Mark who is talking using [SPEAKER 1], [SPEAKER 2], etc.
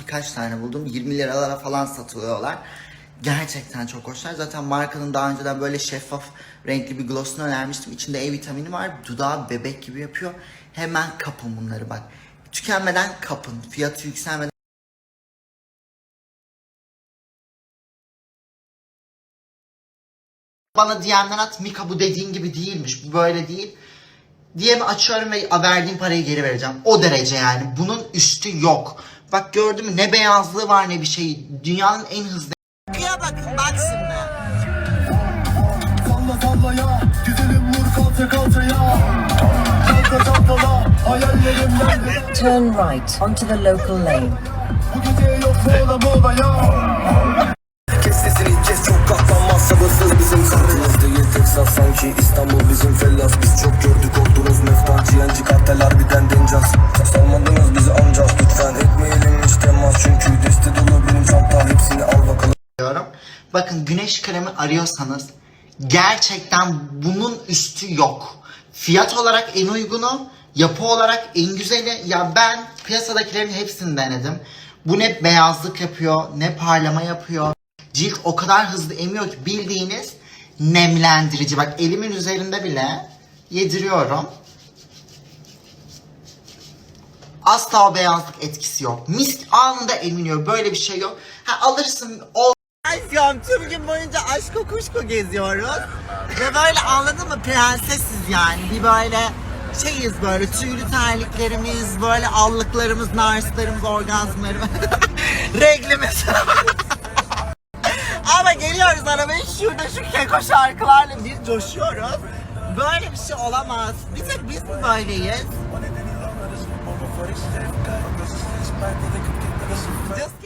[SPEAKER 1] birkaç tane buldum. 20 liralara falan satılıyorlar. Gerçekten çok hoşlar. Zaten markanın daha önceden böyle şeffaf renkli bir glossunu önermiştim. İçinde E vitamini var. Dudağı bebek gibi yapıyor. Hemen kapın bunları bak. Tükenmeden kapın. Fiyatı yükselmeden Bana DM'den at Mika bu dediğin gibi değilmiş. Bu böyle değil. DM'i açıyorum ve verdiğim parayı geri vereceğim. O derece yani. Bunun üstü yok. Bak gördün mü? Ne beyazlığı var ne bir şey. Dünyanın en hızlı... Kıya bakın bak şimdi.
[SPEAKER 2] Salla salla ya. Güzelim vur kalça kalçaya Çalka çalkala Hayallerimden de
[SPEAKER 3] Turn right onto the local lane.
[SPEAKER 2] Bu gece yok mola mola ya.
[SPEAKER 4] Kes sesini kes çok katlanmaz sabırsız bizim kartımız değil Texas sanki İstanbul bizim fellas. Biz çok gördük oldunuz mefta GNG kartel harbiden dencaz
[SPEAKER 1] Bakın güneş kremi arıyorsanız gerçekten bunun üstü yok. Fiyat olarak en uygunu, yapı olarak en güzeli. Ya ben piyasadakilerin hepsini denedim. Bu ne beyazlık yapıyor, ne parlama yapıyor. Cilt o kadar hızlı emiyor ki bildiğiniz nemlendirici. Bak elimin üzerinde bile yediriyorum. Asla o beyazlık etkisi yok. Misk anında eminiyor. Böyle bir şey yok. Ha alırsın o Ayşem tüm gün boyunca aşk kuşku geziyoruz. Ve böyle anladın mı prensesiz yani. Bir böyle şeyiz böyle tüylü terliklerimiz, böyle allıklarımız, narslarımız, orgazmlarımız, reglimiz. Ama geliyoruz arabaya şurada şu keko şarkılarla bir coşuyoruz. Böyle bir şey olamaz. Bir tek biz mi böyleyiz?